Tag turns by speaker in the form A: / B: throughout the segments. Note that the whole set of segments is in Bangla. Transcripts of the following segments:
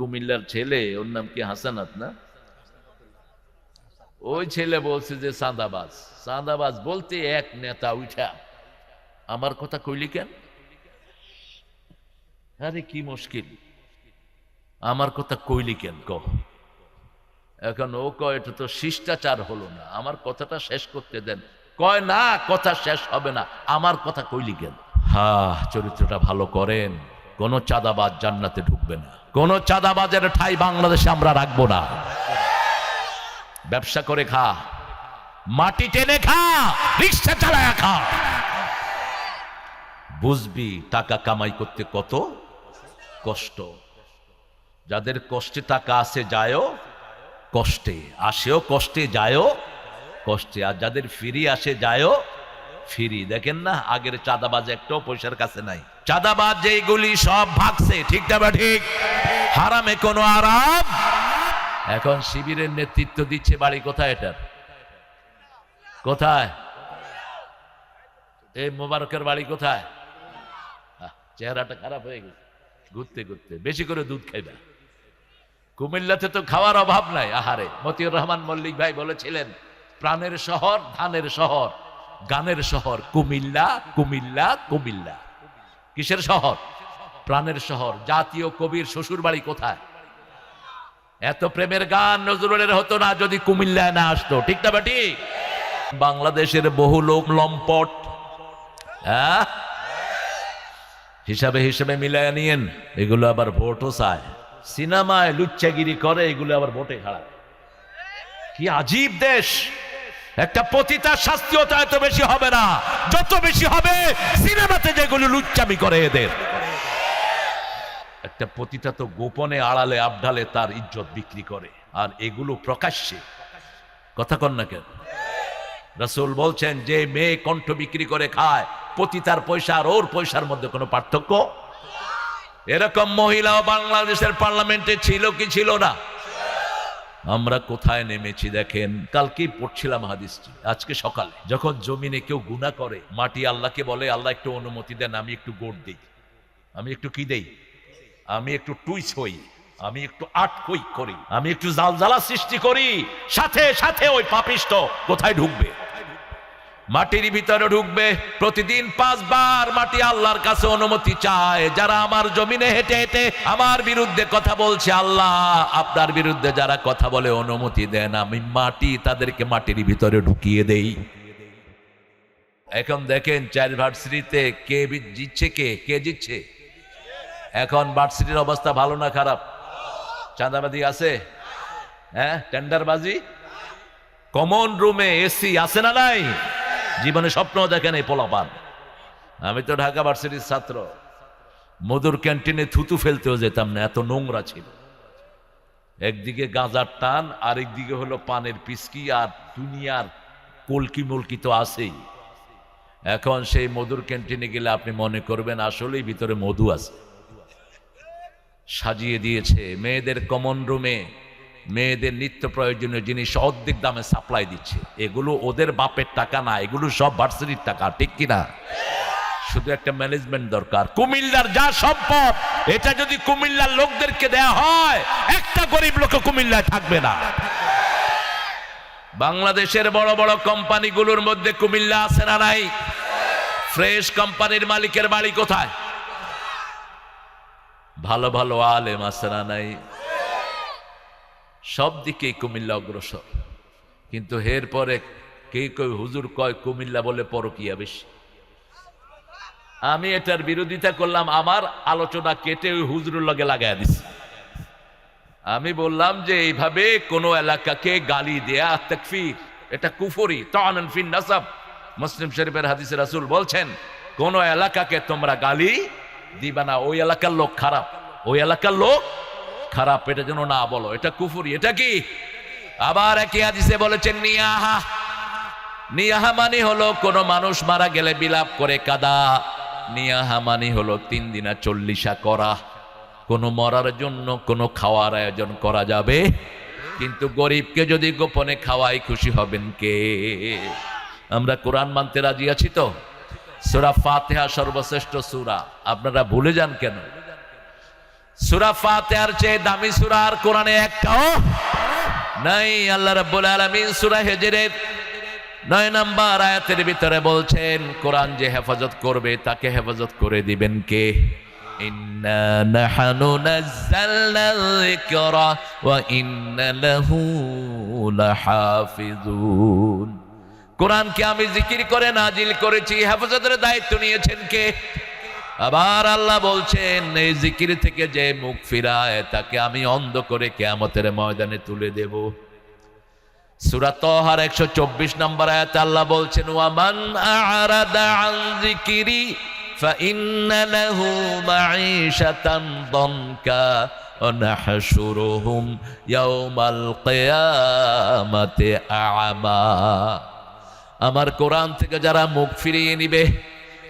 A: কুমিল্লার ছেলে, ওর নাম কি হাসানাত না? ওই ছেলে বলছে যে চাঁদাবাজ চাঁদাবাজ বলতে এক নেতা উঠা। আমার কথা কইলি কেন? আরে, কি মুশকিল। আমার কথা কইলি কেন কহ এখন ও কয়, এটা তো শিষ্টাচার হলো না। আমার কথাটা শেষ করতে দেন। কয়, না, কথা শেষ হবে না। আমার কথা কইলি কেন? হা, চরিত্রটা ভালো করেন। কোন চাঁদাবাজ জান্নাতে ঢুকবে না। কোন চাঁদাবাজের ঠাই বাংলাদেশে আমরা রাখব না। ব্যবসা করে খা। মাটি টেনে খা। রিক্সা চালায় খা। বুঝবি, টাকা কামাই করতে কত কষ্ট। যাদের কষ্টে টাকা আসে যায়ও কষ্টে, আসেও কষ্টে যায়ও কষ্টে, আর যাদের ফিরি আসে যায়ও ফিরি। দেখেন না, আগের চাঁদাবাজ একটাও পয়সার কাছে নাই। চাঁদাবাজ যেইগুলি সব ভাগছে, ঠিক না ঠিক? হারামে কোনো আরাম? এখন শিবিরের নেতৃত্ব দিচ্ছে বাড়ি কোথায় এটার? কোথায়? এই মোবারকের বাড়ি কোথায়? চেহারাটা খারাপ হয়ে গেছে। ঘুরতে ঘুরতে। বেশি করে দুধ খাইবে। কুমিল্লাতে তো খাওয়ার অভাব নাই। আহারে, মতিউর রহমান মল্লিক ভাই বলেছিলেন, প্রাণের শহর, ধানের শহর, গানের শহর। কুমিল্লা কুমিল্লা কুমিল্লা। কিসের শহর? প্রাণের শহর। জাতীয় কবির শ্বশুর বাড়ি কোথায়? এত প্রেমের গান নজরুলের হতো না যদি কুমিল্লায় না আসতো। ঠিক না বাটি? বাংলাদেশের বহু লোক লম্পট। হ্যাঁ? হিসাবে হিসাবে মিলায় নিয়েন, এগুলো আবার ভোটও চায়। সিনেমায় লুচ্চাগিরি করে, এগুলো আবার ভোটে খাড়ায় কি আজীব দেশ! একটা পতিতার শাস্তিও তো এত বেশি হবে না। যত বেশি হবে, সিনেমাতে যেগুলো লুচ্চামি করে এদের। একটা পতিতা তো গোপনে আড়ালে আবডালে তার ইজ্জত বিক্রি করে। আর এগুলো প্রকাশ্যে। কথা কন না কেন? রসুল বলছেন, যে মেয়ে কণ্ঠ বিক্রি করে খায়, পতিতার পয়সা আর ওর পয়সার মধ্যে কোনো পার্থক্য? এরকম মহিলাও বাংলাদেশের পার্লামেন্টে ছিল কি ছিল না? আমরা কোথায় নেমেছি দেখেন? কালকেই পড়ছিলাম হাদিসটি, আজকে সকালে। যখন জমিনে কেউ গুণা করে, মাটি আল্লাহকে বলে, আল্লাহ একটু অনুমতি দেন, আমি একটু গোট দিই। আমি একটু কি দেই? আমি একটু টুইস হই, আমি একটু আটকই করি, আমি একটু জালজালা সৃষ্টি করি, সাথে সাথে ওই পাপিষ্ট কোথায় ঢুকবে? মাটির ভিতরে ঢুকবে। প্রতিদিন পাঁচবার মাটি আল্লাহর কাছে অনুমতি চায়। যারা আমার জমিনে হেঁটে হেঁটে আমার বিরুদ্ধে কথা বলছে, আল্লাহ আপনার বিরুদ্ধে যারা কথা বলে অনুমতি দেন। আমি মাটি তাদেরকে মাটির ভিতরে ঢুকিয়ে দেই। এখন দেখেন, চার ভার্সিটিতে কে জিতছে কে? কে জিতছে? এখন ভার্সিটির অবস্থা ভালো না খারাপ? চাঁদাবাদি আছে? হ্যাঁ টেন্ডারবাজি? কমন রুমে এসি আছে না নাই? জীবনে স্বপ্ন দেখেন এই পোলাপান। আমি তো ঢাকা ভার্সিটির ছাত্র। মধুর ক্যান্টিনে থুতু ফেলতেও যেতাম না, এত নোংরা ছিল। একদিকে গাঁজার টান, আরেকদিকে হলো পানের পিসকি, আর দুনিয়ার কলকি মলকি তো আছেই। এখন সেই মধুর ক্যান্টিনে গেলে আপনি মনে করবেন আসলেই ভিতরে মধু আছে। সাজিয়ে দিয়েছে মেয়েদের কমন রুমে মেয়েদের নিত্য প্রয়োজনীয় জিনিস অর্ধেক দামে সাপ্লাই দিচ্ছে। এগুলো ওদের বাপের টাকা না, এগুলো সব ভার্সিটির টাকা, ঠিক কিনা? শুধু একটা ম্যানেজমেন্ট দরকার। কুমিল্লার যা সম্পদ, এটা যদি কুমিল্লার লোকদেরকে দেয়া হয়, একটা গরিব লোক কুমিল্লায় থাকবে না। বাংলাদেশের বড় বড় কোম্পানিগুলোর মধ্যে কুমিল্লা আছে না নাই? ফ্রেশ কোম্পানির মালিকের বাড়ি কোথায়? ভালো ভালো আলেম আছে না নাই? সব দিকেই কুমিল্লা অগ্রসর। কিন্তু এর পরে কে কই হুজুর কয়, কুমিল্লা বলে পরকিয়া বেশি। আমি এটার বিরোধিতা করলাম, আমার আলোচনা কেটে ওই হুজুরের লগে লাগাই দিছি। আমি বললাম যে, এইভাবে কোন এলাকাকে গালি দেয়া, তাকফির, এটা কুফরি তানান ফিন নাসাব। মুসলিম শরীফের হাদিসে রাসূল বলছেন, কোন এলাকাকে তোমরা গালি দিবা না, ওই এলাকার লোক খারাপ, ওই এলাকার লোক খারাপ, এটা যেন না বলো, এটা কুফুরি, এটা কি? আবার একই হাদিসে বলেছেন, নিয়াহা। নিয়াহা মানে হলো কোন মানুষ মারা গেলে বিলাপ করে কাদা। নিয়াহা মানে হলো তিন দিনা চল্লিশা করা। কোনো মরার জন্য কোনো খাওয়ার আয়োজন করা যাবে? কিন্তু গরিবকে যদি গোপনে খাওয়াই খুশি হবেন কে? আমরা কোরআন মানতে রাজি আছি তো? সুরা ফাতেহা সর্বশ্রেষ্ঠ সুরা। আপনারা ভুলে যান কেন? সুরা ফাতিহার চেয়ে দামি সুরা আর কোরআনে একটাও নাই। আল্লাহ রাব্বুল আলামিন সূরা হিজরের নয় নাম্বার আয়াতের ভিতরে বলছেন, কোরআন যে হেফাজত করবে তাকে হেফাজত করে দিবেন কে? নাহানু নাযালনা যিকরা ওয়া ইন্না লাহু লাহাফিজুন। কোরআনকে আমি জিকির করে নাজিল করেছি, হেফাজতের দায়িত্ব নিয়েছেন কে? আবার আল্লাহ বলছেন এই জিকির থেকে যে মুখ ফিরায় তাকে আমি অন্ধ করে কেয়ামতের ময়দানে তুলে দেব সূরা তহার একশো চব্বিশ নম্বর আয়াতে আল্লাহ বলছেন ওয়ামান আরাদা আন যিকিরি فإن له معيشة ضنكا ونحشرهم يوم القيامة أعمى আমার কোরআন থেকে যারা মুখ ফিরিয়ে নিবে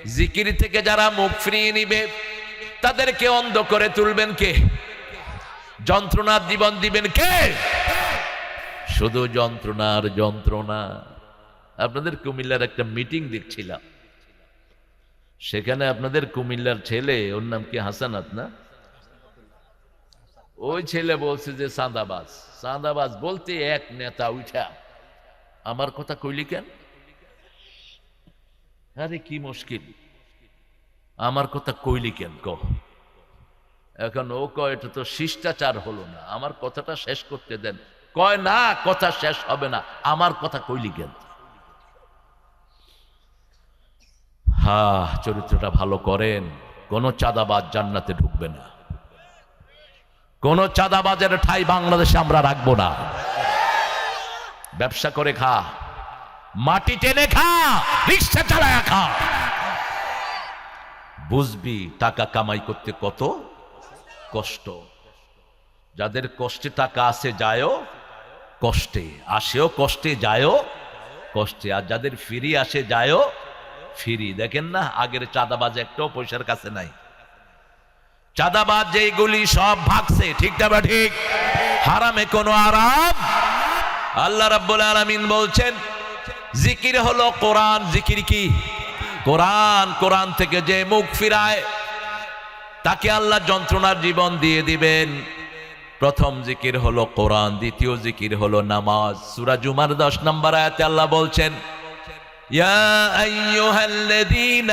A: জিকির থেকে যারা মুখ ফিরিয়ে নিবে, তাদেরকে অন্ধ করে তুলবেন কে? যন্ত্রণার জীবন দিবেন কে? শুধু যন্ত্রণার যন্ত্রণা। আপনাদের কুমিল্লার একটা মিটিং দেখছিলাম। সেখানে আপনাদের কুমিল্লার ছেলে, ওর নাম কি হাসানাত না? ওই ছেলে বলছে যে, সাদাবাজ। সাদাবাজ বলতে এক নেতা উঠা। আমার কথা কইলি কেন? আরে কি মুশকিল। আমার কথা কইলি কেন কহ এখন ও কয়, এটা তো শিষ্টাচার হলো না। আমার কথাটা শেষ করতে দেন। কয়, না, কথা শেষ হবে না। আমার কথা কইলি কেন? হা, চরিত্রটা ভালো করেন। কোন চাঁদাবাজ জান্নাতে ঢুকবে না। কোন চাঁদাবাজের ঠাই বাংলাদেশে আমরা রাখব না। ব্যবসা করে খা। মাটি টেনে খা, রিক্সা চালায় খা। বুঝবি, টাকা কামাই করতে কত কষ্ট। যাদের কষ্টে টাকা আসে যায়ও কষ্টে। আসেও কষ্টে, যায়ও কষ্টে। আর যাদের ফিরি আসে, যায়ও ফিরি। দেখেন না, আগের চাঁদাবাজ একটাও পয়সার কাছে নাই। চাঁদাবাজ যেইগুলি সব ভাগছে, ঠিক না ঠিক? হারামে কোনো আরাম? আল্লাহ রাব্বুল আলামিন বলছেন জিকির হলো কোরআন জিকির কি কোরআন কোরআন থেকে যে মুখ ফিরায় তাকে আল্লাহ যন্ত্রণার জীবন দিয়ে দিবেন প্রথম জিকির হলো কোরআন দ্বিতীয় জিকির হলো নামাজ সূরা জুমার 10 নম্বর আয়াতে আল্লাহ বলছেন يا أيها الذين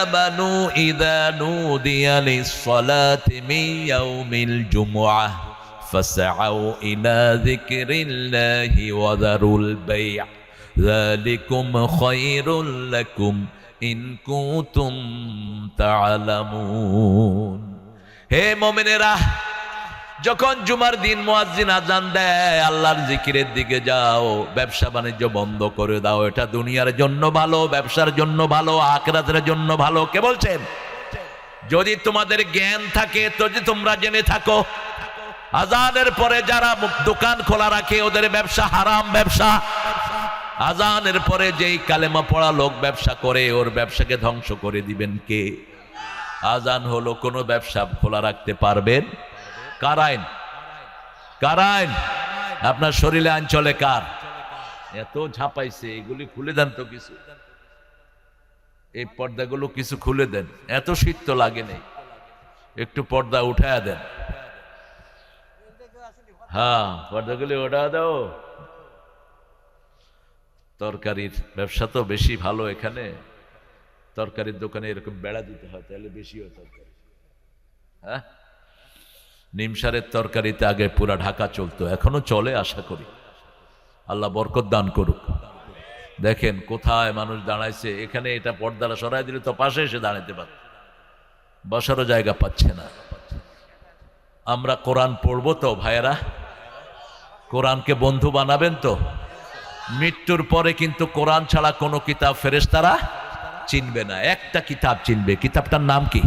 A: آمنوا إذا نودي للصلاة من يوم الجمعة فسعوا إلى ذكر الله وذروا البيع ذلكم خير لكم إن كنتم تعلمون হে মোমেনেরা যখন জুমার দিন মুয়াজ্জিন আজান দেয় আল্লাহর জিকিরের দিকে যাও ব্যবসা বাণিজ্য বন্ধ করে দাও এটা দুনিয়ার জন্য ভালো ব্যবসার জন্য ভালো আখরাতের জন্য ভালো কে বলছেন যদি তোমাদের জ্ঞান থাকে তো যে তোমরা জেনে থাকো আজানের পরে যারা মুখ- দোকান খোলা রাখে ওদের ব্যবসা হারাম ব্যবসা আজানের পরে যেই কালেমা পড়া লোক ব্যবসা করে, ওর ব্যবসাকে ধ্বংস করে দিবেন কে? আজান হলো কোনো ব্যবসা খোলা রাখতে পারবেন? কার আইন কার আইন আপনার শরীরে আইন চলে কার? এত ঝাঁপাইছে, এগুলি খুলে দেন তো কিছু। এই পর্দাগুলো কিছু খুলে দেন। এত শীত তো লাগে নেই। একটু পর্দা উঠায়া দেন। হ্যাঁ পর্দাগুলি ওঠা দাও। তরকারির ব্যবসা তো বেশি ভালো এখানে। তরকারির দোকানে এরকম বেড়া দিতে হয়, তাহলে বেশি হয় তরকারি। হ্যাঁ? নিমসারের তরকারিতে আগে পুরা ঢাকা চলতো, এখনও চলে আশা করি। আল্লাহ বরকত দান করুক। দেখেন কোথায় মানুষ দাঁড়াইছে, এখানে এটা পর্দারা সরাই দিলে তো পাশে এসে দাঁড়াইতে পারে বসারও জায়গা পাচ্ছে না। আমরা কোরআন পড়ব তো ভাইয়েরা? কোরআনকে বন্ধু বানাবেন তো? মৃত্যুর পরে কিন্তু কোরআন ছাড়া কোনো কিতাব ফেরেশতারা চিনবে না। একটা কিতাব চিনবে। কিতাবটার নাম কি?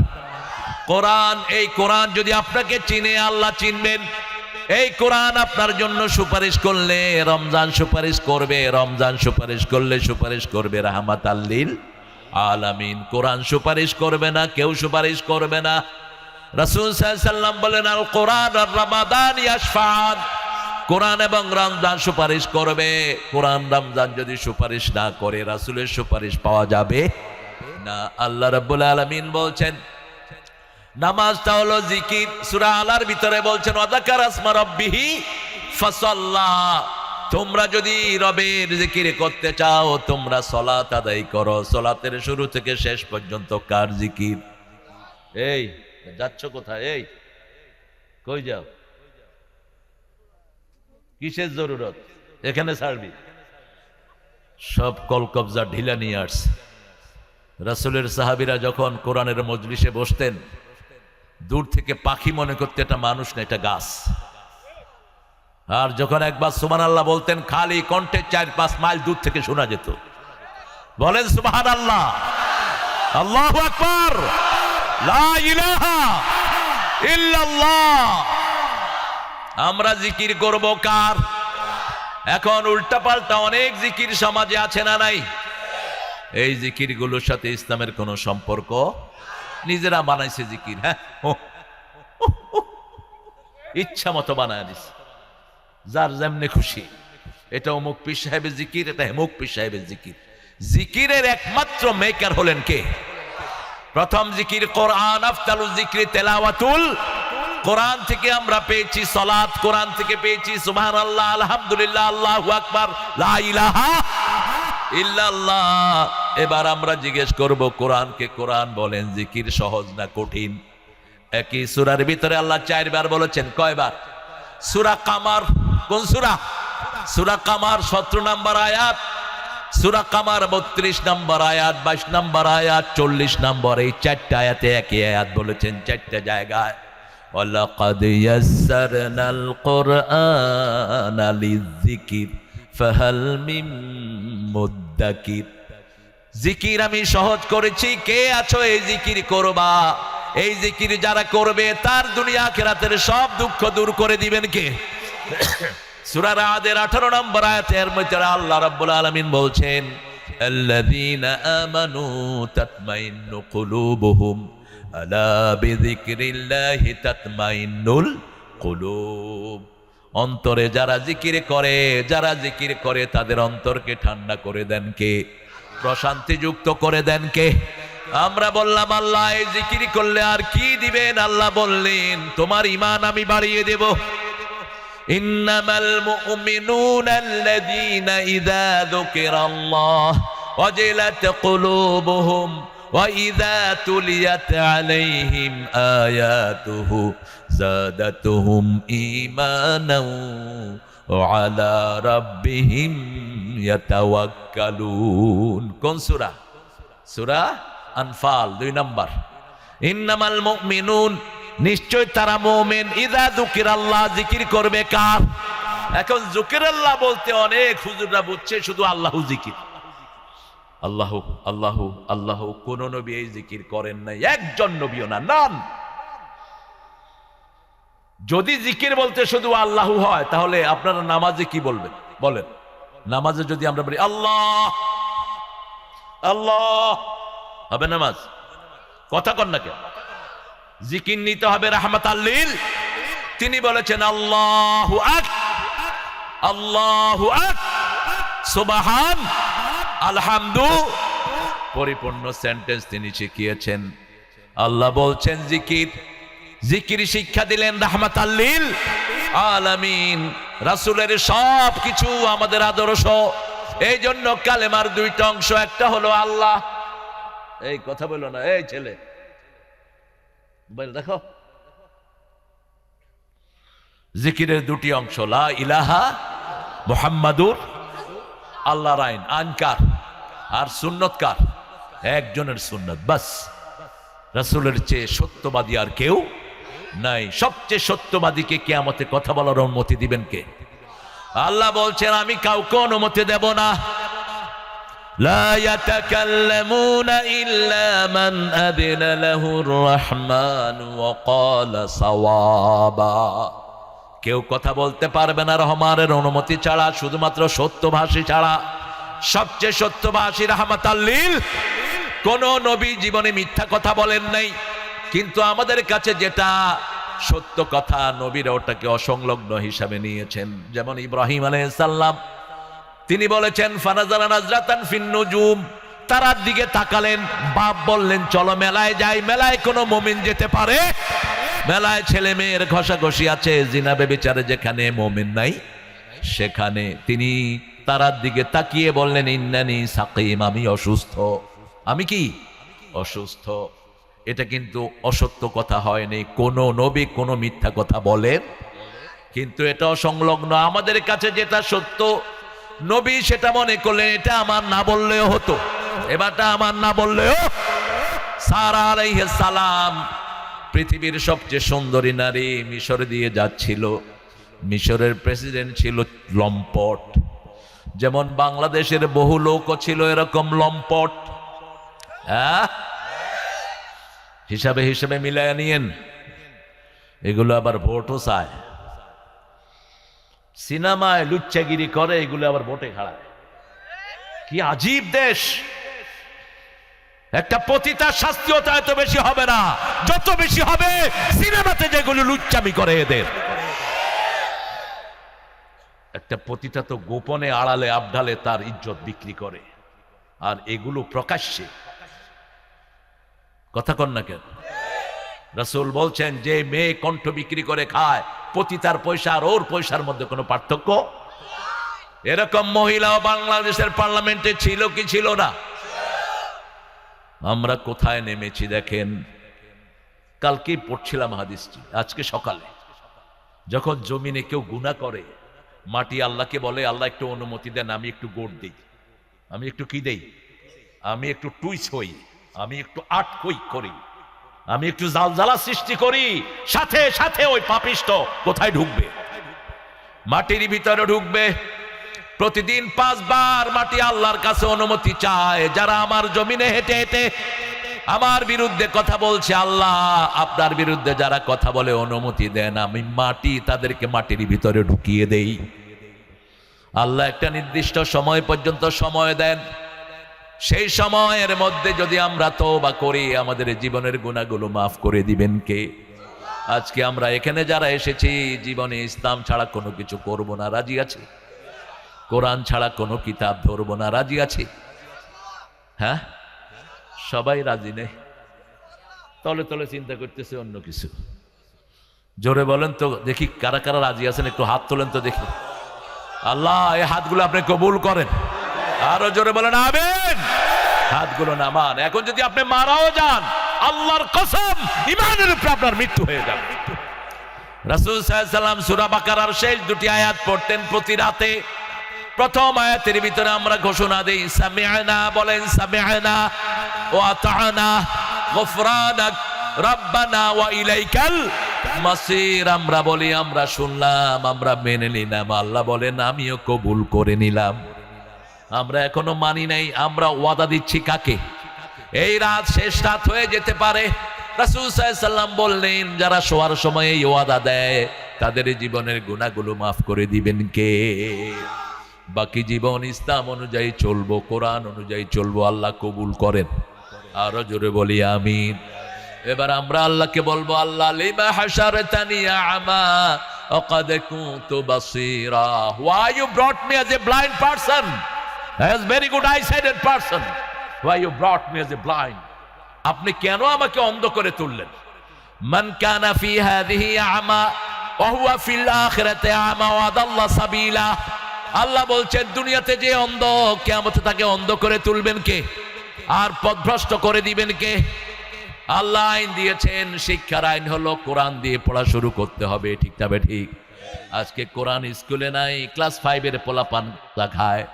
A: কোরআন। এই কোরআন যদি আপনাকে চিনে, আল্লাহ চিনবেন। এই কোরআন আপনার জন্য সুপারিশ করলে রমজান সুপারিশ করবে, রমজান সুপারিশ করলে সুপারিশ করবে। রাহমাত আল্লিল আলামিন। কোরআন সুপারিশ করবে না, কেউ সুপারিশ করবে না। রাসূল সাল্লাম বলেন, আল কোরআন আর রমাদান ইয়াশফান। কোরআন এবং রমজান সুপারিশ করবে। কোরআন, রমজান যদি সুপারিশ না করে, রাসুলের সুপারিশ পাওয়া যাবে না। আল্লাহ রাব্বুল আলামিন বলছেন, নামাজটা হলো জিকির। সূরা আলার ভিতরে বলছেন ওয়াদাকার আসমা রব্বিহি ফাসাল্লা। তোমরা যদি রবের জিকির করতে চাও, তোমরা সলাত আদায় করো। সলাতের শুরু থেকে শেষ পর্যন্ত কার জিকির? এই, যাচ্ছ কোথায়? এই, কই যাও? কিসের জরুরত? এখানে ছাড়বি। সব কলকবজা ঢিলা নিয়ে আসছে রাসুলের সাহাবিরা যখন কোরআনের মজলিসে বসতেন, দূর থেকে পাখি মনে করতে এটা মানুষ না, এটা গাছ। আর যখন একবার সুমান আল্লাহ বলতেন, খালি কণ্ঠে চার পাঁচ মাইল দূর থেকে শোনা যেত। বলেন সুবাহান আল্লাহ আল্লাহ আকবর ইল্লাল্লাহ। আমরা জিকির করব কার? এখন উল্টাপাল্টা অনেক জিকির সমাজে আছে না নাই? এই জিকিরগুলোর সাথে ইসলামের কোনো সম্পর্ক? নিজেরা বানাইছে জিকির হ্যাঁ। ইচ্ছা মতো বানায় দিছে। যার যেমনি খুশি। এটা অমুক পীর সাহেবের জিকির, এটা হেমুক পীর সাহেবের জিকির। জিকিরের একমাত্র মেকার হলেন কে? প্রথম জিকির কোরআন, আফতালু জিকির তেলাওয়াতুল কোরআন থেকে আমরা পেয়েছি সলাত, কোরআন থেকে পেয়েছি সুবহান আল্লাহ আলহামদুলিল্লাহ, আল্লাহু আকবার, লা ইলাহা এবার আমরা জিজ্ঞেস করব, কোরআনকে কোরআন বলেন জিকির সহজ না কঠিন? একই সূরার ভিতরে আল্লাহ চারবার বলেছেন, কয়বার? সুরা কামার, কোন সূরা? সুরা কামার 17 নম্বর আয়াত, সুরা কামার 32 নম্বর আয়াত 22 নম্বর আয়াত 40 নম্বর, এই চারটা আয়াতে একই আয়াত বলেছেন, চারটা জায়গায়। ওয়ালাকাদ ইয়াসসারনাল কুরআনা লিযিকির ফাহাল মিন মুদ্দাকির জিকির আমি সহজ করেছি। কে আছো এই জিকির করবা? এই জিকির যারা করবে, তার দুনিয়া খেরাতের সব দুঃখ দূর করে দিবেন কে? সূরা রাদের 18 নম্বর আয়াতের মধ্যে আল্লাহ রাব্বুল আলামিন বলছেন, আল্লাযীনা আমানু তাতমাইন্নু কুলুবুহুম। আলা বিযিকরিল্লাহি তাতমাইন্নুল অন্তরে যারা জিকির করে, যারা জিকির করে, তাদের অন্তরকে ঠান্ডা করে দেন কে? প্রশান্তি যুক্ত করে দেন কে? আমরা বললাম, আল্লাহ জিকির করলে আর কি দিবেন? আল্লাহ বললেন, তোমার ইমান আমি বাড়িয়ে দেব। ইন্নামাল মুমিনুনা আল্লাযীনা ইযা যুকিরাল্লাহ ওয়াজিলাত কুলুবুহুম। وإذا تليت عليهم آياته زادتهم إيمانا وعلى ربهم يتوكلون কোন সূরা সূরা আনফাল দুই নাম্বার ইন্নামাল মুমিনুন নিশ্চয় তারা মুমিন ইদা যুকির আল্লাহ জিকির করবে কার এখন জুকির আল্লাহ বলতে অনেক হুজুররা বুঝছে শুধু আল্লাহু জিকির আল্লাহ আল্লাহ আল্লাহ কোন নবী এই জিকির করেন নাই, একজন নবীও না নান যদি জিকির বলতে শুধু আল্লাহ হয়, তাহলে আপনারা নামাজে কি বলবেন? বলেন। নামাজে যদি আমরা বলি, আল্লাহ আল্লাহ হবে নামাজ? কথা কন না কেন? জিকির নিতে হবে রাহমাত আল্লিল তিনি বলেছেন, আল্লাহ আল্লাহ সুবাহান আলহামদু। পরিপূর্ণ সেন্টেন্স তিনি শিখিয়েছেন। আল্লাহ বলছেন, জিকির জিকির শিক্ষা দিলেন রাহমাত আল্লিল আলামিন। রাসূলের সব কিছু আমাদের আদর্শ। এই জন্য কালেমার দুইটা অংশ, একটা হলো আল্লাহ। এই কথা বলো না, এই ছেলে। দেখো। জিকিরের দুটি অংশ, লা ইলাহা মুহাম্মাদুর আল্লাহর আইন আইনকার আর সুন্নতকার একজনের সুন্নত বাস রাসূলের চেয়ে সত্যবাদী আর কেউ নাই সবচেয়ে সত্যবাদীকে কেয়ামতে কথা বলার অনুমতি দিবেন কে আল্লাহ বলছেন আমি কাউকে অনুমতি দেব না لا يتكلمون إلا من أذن له الرحمن وقال صوابا কেউ কথা বলতে পারবে না রহমানের অনুমতি ছাড়া শুধুমাত্র সত্যভাষী ছাড়া সবচেয়ে সত্যভাষী রহমাত আল্লিল কোন নবী জীবনে মিথ্যা কথা বলেন নাই। কিন্তু আমাদের কাছে যেটা সত্য কথা, নবীরা ওটাকে অসংলগ্ন হিসাবে নিয়েছেন। যেমন ইব্রাহিম আলাইহিস সালাম, তিনি বলেছেন ফানাজালা নাজরাতান ফিনুজুম তারার দিকে তাকালেন, বাপ বললেন, চলো মেলায় যাই, মেলায় কোনো মমিন যেতে পারে? মেলায় ছেলে মেয়ের ঘষাঘষি আছে জিনাবে বিচারে যেখানে মমিন নাই, সেখানে। তিনি তারার দিকে তাকিয়ে বললেন, ইন্নানি সাকিম, আমি অসুস্থ। আমি কি? অসুস্থ। এটা কিন্তু অসত্য কথা হয়নি। কোন নবী কোনো মিথ্যা কথা বলেন কিন্তু এটা সংলগ্ন। আমাদের কাছে যেটা সত্য, নবী সেটা মনে করলেন, এটা আমার না বললেও হতো। এবারটা আমার না বললেও সারা আলাইহিস সালাম পৃথিবীর সবচেয়ে সুন্দরী নারী মিশর দিয়ে যাচ্ছিল। মিশরের প্রেসিডেন্ট ছিল লম্পট। যেমন বাংলাদেশের বহু লোকও ছিল এরকম লম্পট। হ্যাঁ? হিসাবে হিসাবে মিলায় নিয়েন। এগুলো আবার ভোটও চায়। সিনেমায় লুচ্চাগিরি করে, এগুলো আবার ভোটে খাড়ায়। কি আজীব দেশ! একটা পতিতার শাস্তিও তা এত বেশি হবে না। যত বেশি হবে, সিনেমাতে যেগুলো লুচ্চামি করে এদের। একটা পতিতা তো গোপনে আড়ালে আবডালে তার ইজ্জত বিক্রি করে। আর এগুলো প্রকাশ্যে। কথা কন না কেন? রসুল বলছেন, যে মেয়ে কণ্ঠ বিক্রি করে খায়, পতিতার পয়সা আর ওর পয়সার মধ্যে কোনো পার্থক্য? এরকম মহিলাও বাংলাদেশের পার্লামেন্টে ছিল কি ছিল না? আমরা কোথায় নেমেছি দেখেন? কালকেই পড়ছিলাম হাদিসটি, আজকে সকালে। যখন জমিনে কেউ গুণা করে মাটি আল্লাহকে বলে, আল্লাহ একটু অনুমতি দেন, আমি একটু গোড় দিই। আমি একটু কি দেই? আমি একটু টুইস হই, আমি একটু আট কই করি। আমি একটু জালজালা সৃষ্টি করি, সাথে সাথে ওই পাপিষ্ট কোথায় ঢুকবে? মাটির ভিতরে ঢুকবে। প্রতিদিন পাঁচবার মাটি আল্লাহর কাছে অনুমতি চায়, যারা আমার জমিনে হেঁটে হেঁটে আমার বিরুদ্ধে কথা বলছে আল্লাহ, আপনার বিরুদ্ধে যারা কথা বলে অনুমতি দেন আমি মাটি তাদেরকে মাটির ভিতরে ঢুকিয়ে দেই। আল্লাহ একটা নির্দিষ্ট সময় পর্যন্ত সময় দেন। সেই সময়ের মধ্যে যদি আমরা তো বা করি, আমাদের জীবনের গুণাগুলো মাফ করে দিবেন কে? আজকে আমরা এখানে যারা এসেছি, জীবনে ইসলাম ছাড়া কোনো কিছু করব না, রাজি আছে? কোরআন ছাড়া কোনো কিতাব ধরবো না, রাজি আছে? হ্যাঁ? সবাই রাজি নেই। তলে তলে চিন্তা করতেছে অন্য কিছু। জোরে বলেন তো দেখি কারা কারা রাজি আছেন, একটু হাত তোলেন তো দেখি। আল্লাহ, এই হাতগুলো আপনি কবুল করেন। আরও জোরে বলেন আবেন হাতগুলো নামান। এখন যদি আপনি মারাও যান, আল্লাহর কসম ইমানের উপরে আপনার মৃত্যু হয়ে যাবে। রাসূল সাল্লাম সূরা বাকারার শেষ দুটি আয়াত পড়তেন প্রতি রাতে। প্রথম আয়াতের ভিতরে আমরা ঘোষণা দেই, সামিআনা, বলেন, সামিআনা, ওয়া আতানা গফরানাক রাব্বানা, ওয়া ইলাইকাল মাসির, আমরা বলি, আমরা শুনলাম, আমরা মেনে নিলাম। আল্লাহ বলেন, আমিও কবুল করে নিলাম। আমরা এখনও মানি নাই, আমরা ওয়াদা দিচ্ছি কাকে? এই রাত শেষ রাত হয়ে যেতে পারে। রাসূল সাল্লাম বললেন, যারা শোয়ার সময় এই ওয়াদা দেয়, তাদের জীবনের গুণাগুলো মাফ করে দিবেন কে? বাকি জীবন ইসলাম অনুযায়ী চলবো, কোরআন অনুযায়ী চলবো, আল্লাহ কবুল করেন। আরও জোরে বলি, আমিন। এবার আমরা আল্লাহকে বলব, আল্লাহ, লিমা হাসারে তানিয়া আমা, অকাদ কুন্ত বাসিরা। Why you brought me as a blind person as very good eye sighted person why you brought me as a blind আপনি কেন আমাকে অন্ধ করে তুললেন? মান কানা ফি হাদিহি আমা ওয়া হুয়া ফিল আখিরাতি আমা, ওয়া দাল্লা সাবিলা। আল্লাহ বলছেন, দুনিয়াতে যে অন্ধ, কিয়ামতে তাকে অন্ধ করে তুলবেন কে? আর পথভ্রষ্ট করে দিবেন কে? আল্লাহ আইন দিয়েছেন, শিক্ষার আইন হলো কোরআন দিয়ে পড়া শুরু করতে হবে, ঠিক তবে ঠিক? আজকে কোরআন স্কুলে নাই, ক্লাস ফাইভের পোলাপান খায়।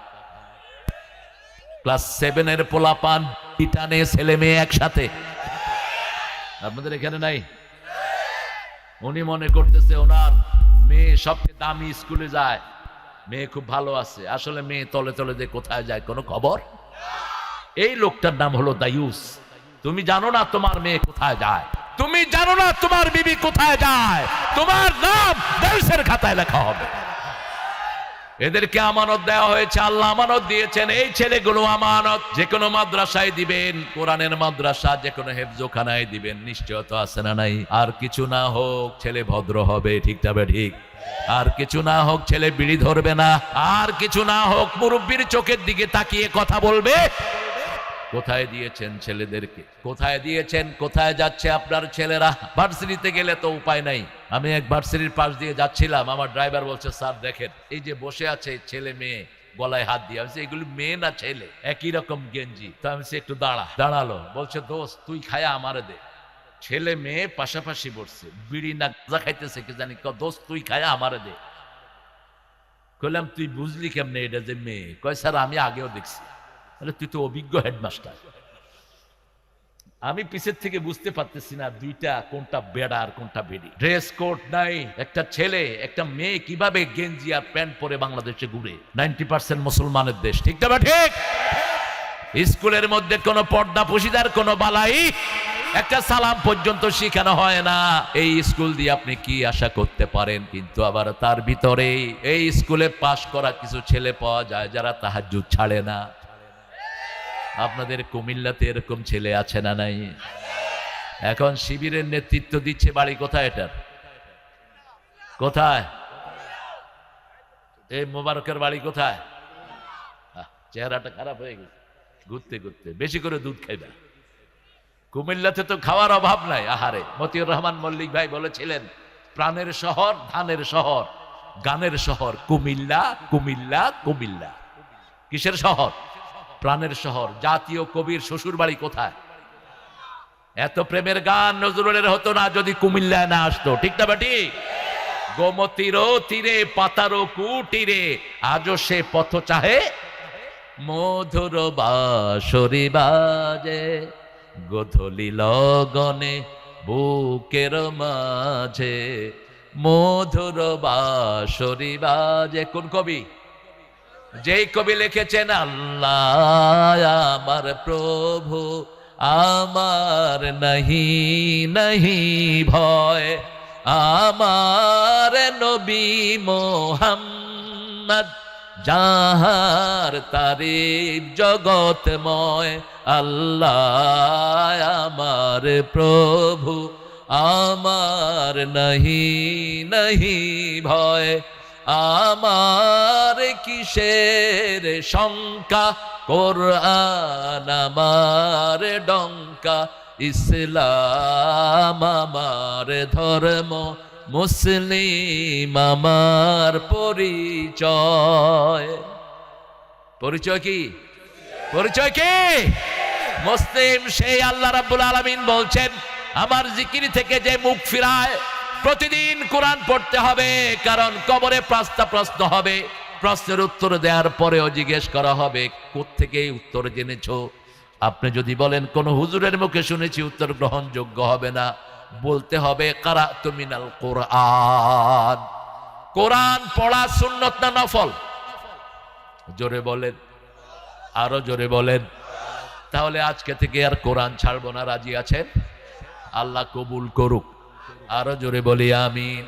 A: ক্লাস সেভেনের পোলাপান ইটানে ছেলে মেয়ে একসাথে। আপনাদের এখানে নাই? উনি মনে করতেছে ওনার মেয়ে সবচেয়ে দামি স্কুলে যায়। মেয়ে খুব ভালো আছে। আসলে মেয়ে তলে তলে যে কোথায় যায়, কোনো খবর? এই লোকটার নাম হলো দায়ুস। তুমি জানো না তোমার মেয়ে কোথায় যায়? তুমি জানো না তোমার বিবি কোথায় যায়? তোমার নাম দেশের খাতায় লেখা হবে। এদেরকে আমানত দেওয়া হয়েছে, আল্লাহ আমানত দিয়েছেন, এই ছেলেগুলো আমানত। যে কোনো মাদ্রাসায় দিবেন, কোরআনের মাদ্রাসা যে কোনো হেফজোখানায় দিবেন, নিশ্চয় তো আছে না নাই? আর কিছু না হোক, ছেলে ভদ্র হবে, ঠিক তবে ঠিক। আর কিছু না হোক, ছেলে বিড়ি ধরবে না। আর কিছু না হোক, মুরব্বীর চোখের দিকে তাকিয়ে কথা বলবে। কোথায় দিয়েছেন ছেলেদেরকে? কোথায় দিয়েছেন? কোথায় যাচ্ছে আপনার ছেলেরা? ভার্সিটিতে গেলে তো উপায় নাই। আমি এক ভার্সিটির পাশ দিয়ে যাচ্ছিলাম আমার ড্রাইভার বলছে স্যার দেখেন এই যে বসে আছে ছেলে মেয়ে গলায় হাত দিয়ে। আমি এগুলি মেয়ে না ছেলে? একই রকম গেঞ্জি। তো আমি বলছি, একটু দাঁড়া। দাঁড়াল। বলছে দোস্ত তুই খায়া আমারে দে। ছেলে মেয়ে পাশাপাশি বসছে বিড়ি না গাঁজা খাইতেছে কি জানি? দোস্ত তুই খায়া আমারে দে। কইলাম তুই বুঝলি কেমনে এটা যে মেয়ে? কয় স্যার আমি আগেও দেখছি। বলে তুই তো অভিজ্ঞ হেডমাস্টার। আমি পিছের থেকে বুঝতে পারতেছি না দুইটা কোনটা বেড়া আর কোনটা বেড়ি। ড্রেস কোড নাই, একটা ছেলে, একটা মেয়ে কীভাবে গেঞ্জি আর প্যান্ট পরে বাংলাদেশে ঘুরে? নাইনটি পার্সেন্ট মুসলমানের দেশ, ঠিক না ঠিক? স্কুলের মধ্যে কোনো পর্দা পুশিদার, কোনো বালাই, একটা সালাম পর্যন্ত শেখানো হয় না। এই স্কুল দিয়ে আপনি কি আশা করতে পারেন? কিন্তু আবার তার ভিতরে এই স্কুলে পাশ করা কিছু ছেলে পাওয়া যায় যারা তাহাজ্জুদ ছাড়ে না। আপনাদের কুমিল্লাতে এরকম ছেলে আছে না নাই? এখন শিবিরের নেতৃত্ব দিচ্ছে বাড়ি কোথায় এটার কোথায়? এই মোবারকের বাড়ি কোথায়? চেহারাটা খারাপ হয়ে গেছে। ঘুরতে ঘুরতে। বেশি করে দুধ খাইবে। কুমিল্লাতে তো খাওয়ার অভাব নাই। আহারে, মতিউর রহমান মল্লিক ভাই বলেছিলেন, প্রাণের শহর, ধানের শহর, গানের শহর। কুমিল্লা কুমিল্লা কুমিল্লা। কিসের শহর? প্রাণের শহর, জাতীয় কবির শ্বশুর বাড়ি কোথায়? এত প্রেমের গান নজরুলের হতো না যদি কুমিল্লায় না আসতো, ঠিক না বাটি? গোমতীর তীরে পাতারো কুটিরে, আজও সে পথ চাহে। মধুর বাসরি বাজে, গোধলি লগনে বুকের মাঝে। মধুর বাসরি বাজে। কোন কবি? যেই কবি লিখেছেন, আল্লাহ আমার প্রভু, আমার নাহি নাহি ভয়, আমার নবী মোহাম্মদ, যাহার তারিফ জগতময় আল্লাহ আমার প্রভু, আমার নাহি নাহি ভয় আমার কিসের শঙ্কা? কোরআন আমার ডঙ্কা। ইসলাম আমার ধর্ম, মুসলিম আমার পরিচয়। পরিচয় কি? পরিচয় কি? মুসলিম সেই আল্লাহ রাব্বুল আলামিন বলছেন, আমার জিকির থেকে যে মুখ ফিরায় প্রতিদিন কোরআন পড়তে হবে, কারণ কবরে পাঁচটা প্রশ্ন হবে। প্রশ্নের উত্তর দেওয়ার পরেও জিজ্ঞেস করা হবে কোত্থেকে এই উত্তর জেনেছো? আপনি যদি বলেন, কোন হুজুরের মুখে শুনেছি উত্তর গ্রহণযোগ্য হবে না। বলতে হবে কারা তুমিনাল কোরআন। কোরআন পড়া সুন্নত না নফল? জোরে বলেন। আরও জোরে বলেন। তাহলে আজকে থেকে আর কোরআন ছাড়বো না, রাজি আছেন? আল্লাহ কবুল করুক। আরও জোরে বলি আমিন।